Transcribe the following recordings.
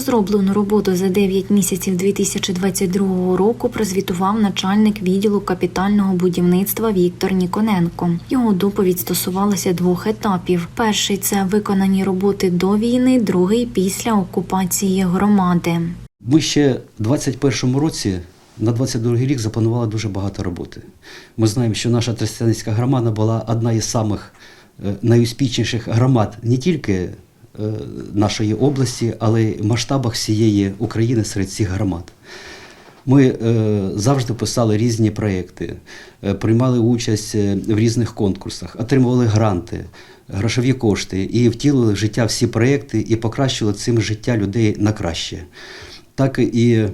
Про зроблену роботу за 9 місяців 2022 року прозвітував начальник відділу капітального будівництва Віктор Ніконенко. Його доповідь стосувалася двох етапів: перший це виконані роботи до війни, другий після окупації громади. Ми ще в 21-му році на 22-й рік запланували дуже багато роботи. Ми знаємо, що наша Тростянецька громада була одна із самих е, найуспішніших громад не тільки нашої області, але й в масштабах всієї України серед цих громад. Ми е, завжди писали різні проекти, е, приймали участь е, в різних конкурсах, отримували гранти, грошові кошти і втілили в життя всі проекти і покращили цим життя людей на краще. Так і е,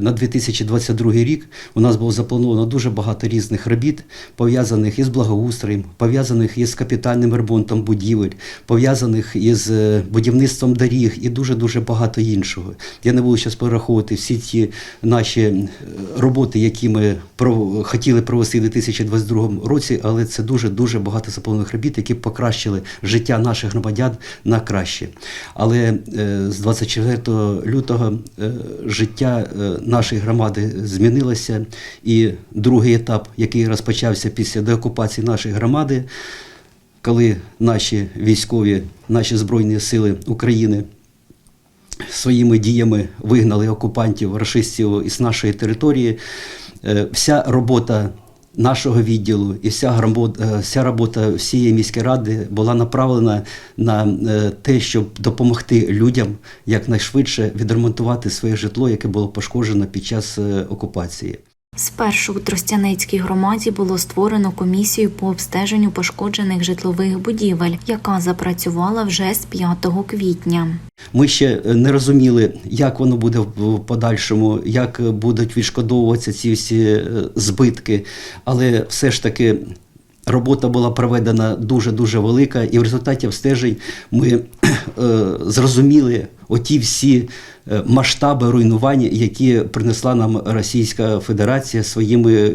на 2022 рік у нас було заплановано дуже багато різних робіт, пов'язаних із благоустроєм, пов'язаних із капітальним ремонтом будівель, пов'язаних із е, будівництвом доріг і дуже-дуже багато іншого. Я не буду зараз перераховувати всі ті наші е, роботи, які ми хотіли провести у 2022 році, але це дуже-дуже багато запланованих робіт, які покращили життя наших громадян на краще. Але е, з 24 лютого е, життя е, нашої громади змінилася, і другий етап, який розпочався після деокупації нашої громади, коли наші військові, наші Збройні Сили України своїми діями вигнали окупантів, рашистів із нашої території. Е, Вся робота нашого відділу і вся робота, вся робота всієї міської ради була направлена на е, те, щоб допомогти людям якнайшвидше відремонтувати своє житло, яке було пошкоджено під час е, окупації. Спершу у Тростянецькій громаді було створено комісію по обстеженню пошкоджених житлових будівель, яка запрацювала вже з 5 квітня. Ми ще не розуміли, як воно буде в подальшому, як будуть відшкодовуватися ці всі е, збитки, але все ж таки. Робота була проведена дуже дуже велика, і в результаті обстежень ми е, зрозуміли оті всі е, масштаби руйнування, які принесла нам Російська Федерація своїми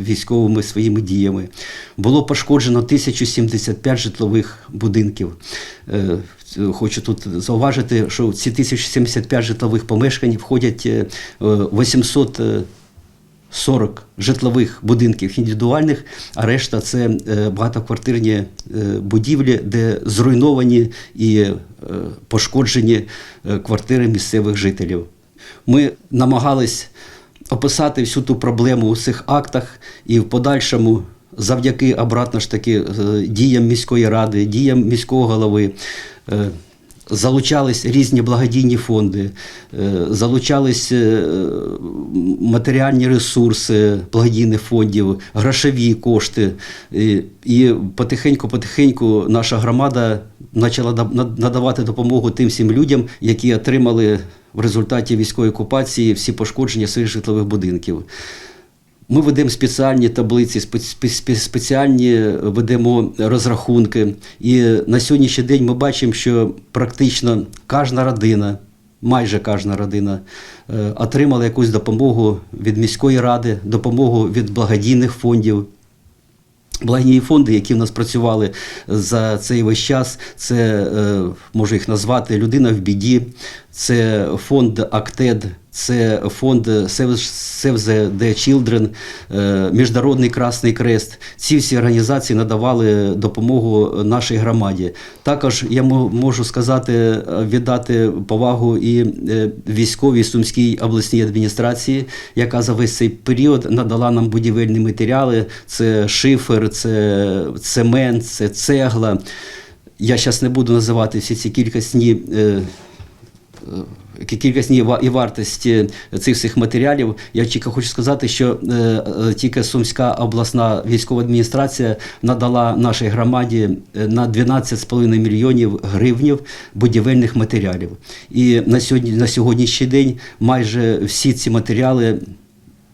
військовими своїми діями. Було пошкоджено 1075 житлових будинків. Е, Хочу тут зауважити, що в ці 1075 житлових помешкань входять е, 800 е, 40 житлових будинків індивідуальних, а решта це е, багатоквартирні е, будівлі, де зруйновані і е, пошкоджені квартири місцевих жителів. Ми намагались описати всю ту проблему у цих актах і в подальшому. Завдяки обратно ж таки діям міської ради, діям міського голови залучались різні благодійні фонди, е, залучались е, матеріальні ресурси благодійних фондів, грошові кошти. І- І потихеньку-потихеньку наша громада почала надавати допомогу тим всім людям, які отримали в результаті військової окупації всі пошкодження своїх житлових будинків. Ми ведемо спеціальні таблиці, спе- спе- спе- спеціальні ведемо розрахунки. І на сьогоднішній день ми бачимо, що практично кожна родина, майже кожна родина, е, отримала якусь допомогу від міської ради, допомогу від благодійних фондів. Благодійні фонди, які в нас працювали за цей весь час, це е, можу їх назвати Людина в біді, це фонд АКТЕД, це фонд Save the Children, е, Міжнародний Красний Крест. Ці всі організації надавали допомогу нашій громаді. Також я можу сказати, е, віддати повагу і е, військовій сумській обласній адміністрації, яка за весь цей період надала нам будівельні матеріали: це шифер, це цемент, це цегла. Я зараз не буду називати всі ці кількісні. Е, е, Кількісні і вартості цих всіх матеріалів. Я тільки хочу сказати, що е, е, тільки Сумська обласна військова адміністрація надала нашій громаді е, на 12,5 мільйонів гривнів будівельних матеріалів. І на сьогодні на сьогоднішній день майже всі ці матеріали е,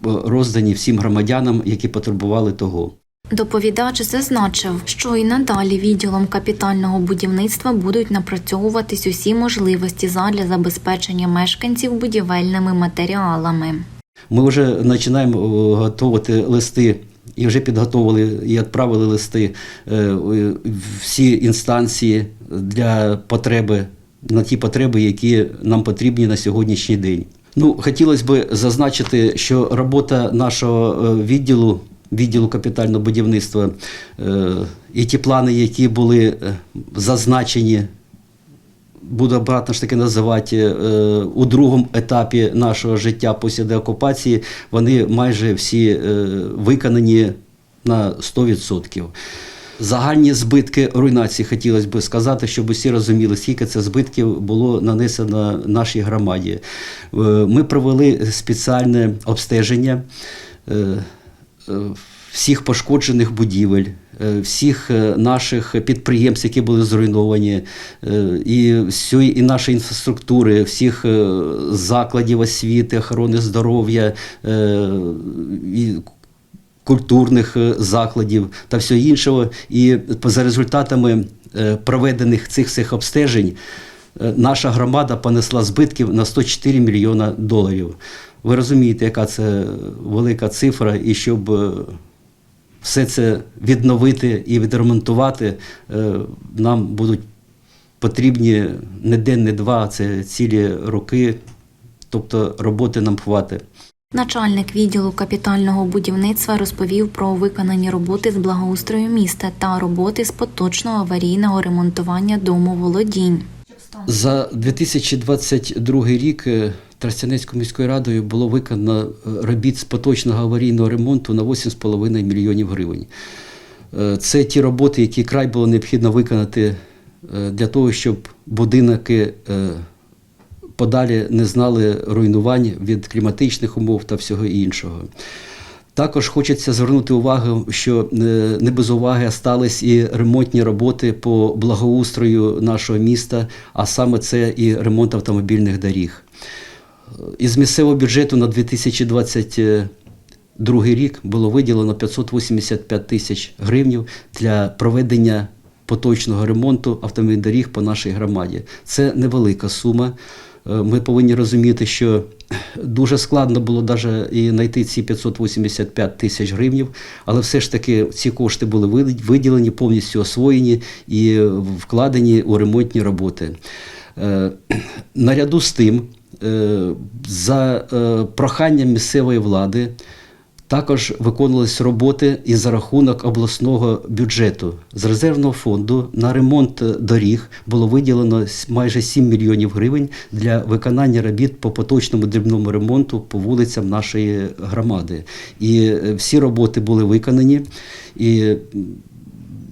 роздані всім громадянам, які потребували того. Доповідач зазначив, що і надалі відділом капітального будівництва будуть напрацьовуватись усі можливості задля забезпечення мешканців будівельними матеріалами. Ми вже починаємо готувати листи. І вже підготовили і відправили листи е, всі інстанції для потреби на ті потреби, які нам потрібні на сьогоднішній день. Ну, хотілося б зазначити, що робота нашого е, відділу, відділу капітального будівництва е, і ті плани, які були е, зазначені буду обратно ж таки називати е, у другому етапі нашого життя після деокупації, вони майже всі виконані на 100%. Загальні збитки руйнації хотілося б сказати, щоб усі розуміли, скільки це збитків було нанесено нашій громаді. Ми провели спеціальне обстеження. Е, всіх пошкоджених будівель, е, всіх е, наших підприємств, які були зруйновані, і всієї і нашої інфраструктури, всіх закладів освіти, охорони здоров'я. і культурних закладів та всього іншого. І за результатами проведених цих всіх обстежень наша громада понесла збитків на 104 мільйона доларів. Ви розумієте, яка це велика цифра, і щоб е, все це відновити і відремонтувати, е, нам будуть потрібні не день, не два, а це цілі роки. Тобто роботи нам хватить. Начальник відділу капітального будівництва розповів про виконані роботи з благоустрою міста та роботи з поточного аварійного ремонтування дому володінь. За 2022 рік е, Тростянецькою міською радою було виконано е, робіт з поточного аварійного ремонту на 8,5 мільйонів гривень. Е, Це ті роботи, які край було необхідно виконати е, для того, щоб будинки подалі не знали руйнувань від кліматичних умов та всього іншого. Також хочеться звернути увагу, що не без уваги остались і ремонтні роботи по благоустрою нашого міста, а саме це і ремонт автомобільних доріг. Із місцевого бюджету на 2022 рік було виділено 585 тисяч гривнів для проведення поточного ремонту автомобільних доріг по нашій громаді. Це невелика сума. Е, Ми повинні розуміти, що дуже складно було навіть і знайти ці 585 тисяч гривнів, але все ж таки ці кошти були виділені, повністю освоєні і вкладені у ремонтні роботи. Е, Наряду з тим, е, за е, проханням місцевої влади, також виконувалися роботи і за рахунок обласного бюджету. З резервного фонду на ремонт доріг було виділено майже 7 мільйонів гривень для виконання робіт по поточному дрібному ремонту по вулицям нашої громади. І всі роботи були виконані. І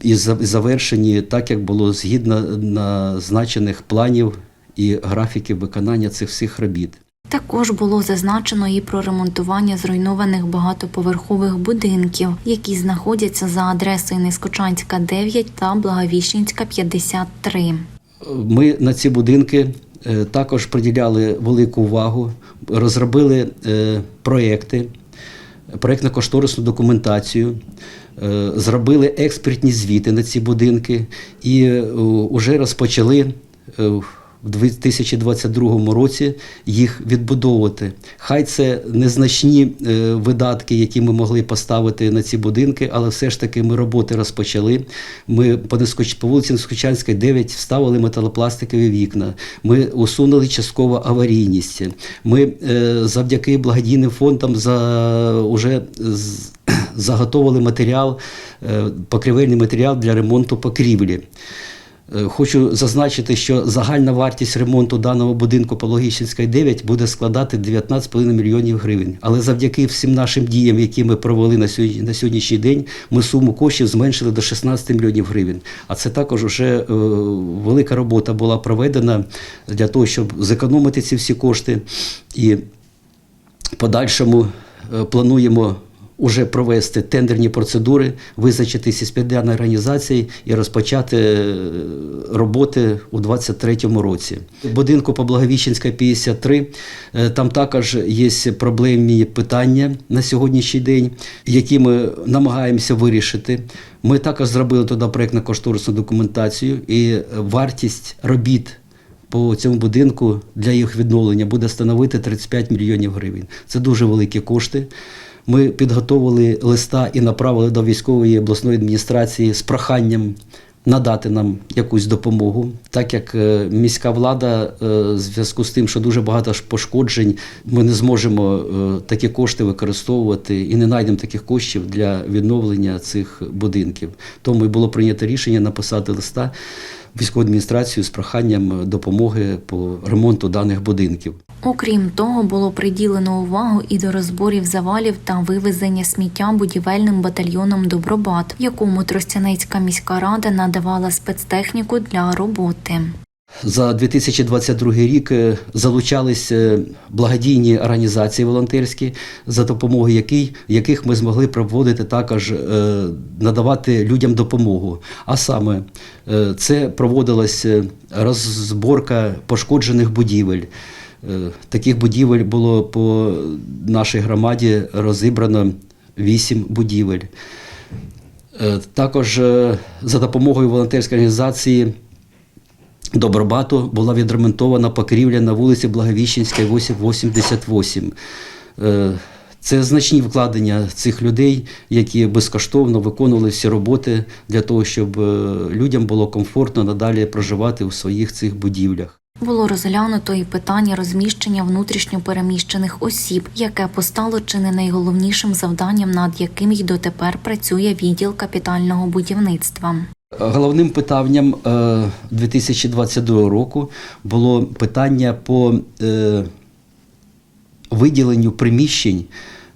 і за- завершені так, як було згідно назначених планів і графіків виконання цих всіх робіт. Також було зазначено і про ремонтування зруйнованих багатоповерхових будинків, які знаходяться за адресою Нескочанська 9 та Благовіщенська 53. Ми на ці будинки е, також приділяли велику увагу, розробили е, проекти, проєктно-кошторисну документацію, е, зробили експертні звіти на ці будинки і вже розпочали. В 2022 році їх відбудовувати. Хай це незначні е, видатки, які ми могли поставити на ці будинки, але все ж таки ми роботи розпочали. Ми по, по вулиці Нескочанській 9 вставили металопластикові вікна. Ми усунули частково аварійність. Ми е, завдяки благодійним фондам за уже заготовили матеріал, е, покрівельний матеріал для ремонту покрівлі. Е, Хочу зазначити, що загальна вартість ремонту даного будинку по Логічинській 9 буде складати 19,5 мільйонів гривень. Але завдяки всім нашим діям, які ми провели на сьогодні, на сьогоднішній день, ми суму коштів зменшили до 16 мільйонів гривень. А це також вже е, велика робота була проведена для того, щоб зекономити ці всі кошти. І в подальшому е, плануємо уже провести тендерні процедури, визначити сільськогосподарні організації і розпочати е, роботи у 2023 році. В будинку по Благовіщенська 53 е, там також є проблемні питання на сьогоднішній день, які ми намагаємося вирішити. Ми також зробили туди проєктно-кошторисну документацію і вартість робіт по цьому будинку для їх відновлення буде становити 35 мільйонів гривень. Це дуже великі кошти. Ми підготовили листа і направили до військової обласної адміністрації з проханням надати нам якусь допомогу, так як е, міська влада е, в зв'язку з тим, що дуже багато пошкоджень, ми не зможемо е, такі кошти використовувати і не знайдемо таких коштів для відновлення цих будинків. Тому і було прийнято рішення написати листа військову адміністрацію з проханням допомоги по ремонту даних будинків. Окрім того, було приділено увагу і до розборів завалів та вивезення сміття будівельним батальйоном Добробат, якому Тростянецька міська рада надавала спецтехніку для роботи. За 2022 рік е, залучались е, благодійні організації волонтерські, за допомогою яких, ми змогли проводити також е, надавати людям допомогу. А саме це проводилася розборка пошкоджених будівель. Таких будівель було по нашій громаді розібрано 8 будівель. Також за допомогою волонтерської організації Добробату була відремонтована покрівля на вулиці Благовіщенська, 88. Е, Це значні вкладення цих людей, які безкоштовно виконували всі роботи для того, щоб е, людям було комфортно надалі проживати у своїх цих будівлях. Було розглянуто і питання розміщення внутрішньо переміщених осіб, яке постало чи не найголовнішим завданням, над яким й дотепер працює відділ капітального будівництва. Головним питанням е, 2022 року було питання по е, виділенню приміщень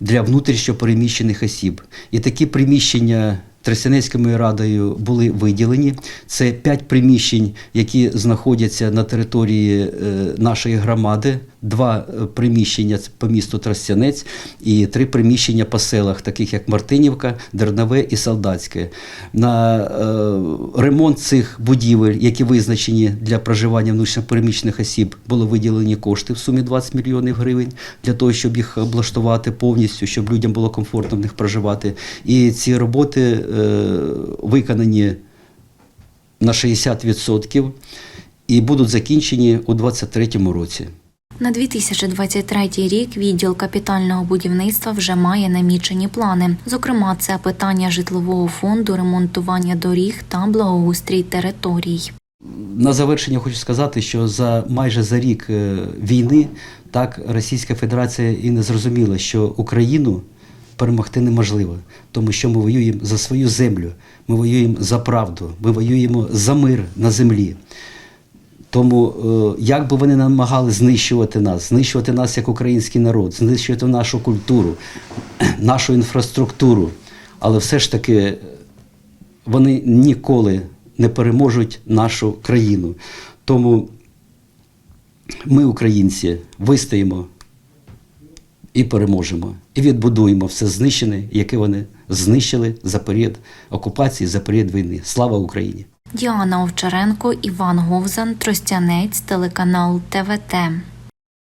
для внутрішньопереміщених осіб. І такі приміщення Тростянецькою радою були виділені. Це п'ять приміщень, які знаходяться на території е, нашої громади, два е, приміщення по місту Тростянець і три приміщення по селах, таких як Мартинівка, Дернове і Солдатське. На е, ремонт цих будівель, які визначені для проживання внутрішньопереміщених осіб, були виділені кошти в сумі 20 мільйонів гривень для того, щоб їх облаштувати повністю, щоб людям було комфортно в них проживати. І ці роботи е, виконані на 60% і будуть закінчені у 2023 році. На 2023 рік відділ капітального будівництва вже має намічені плани. Зокрема, це питання житлового фонду, ремонтування доріг та благоустрій територій. На завершення хочу сказати, що за майже за рік е, війни так Російська Федерація і не зрозуміла, що Україну перемогти неможливо, тому що ми воюємо за свою землю, ми воюємо за правду, ми воюємо за мир на землі. Тому е, як би вони намагали знищувати нас, знищувати нас як український народ, знищувати нашу культуру, нашу інфраструктуру, але все ж таки вони ніколи не переможуть нашу країну. Тому ми, українці, вистоїмо і переможемо, і відбудуємо все знищене, яке вони знищили за період окупації, за період війни. Слава Україні! Діана Овчаренко, Іван Говзан, Тростянець, телеканал ТВТ.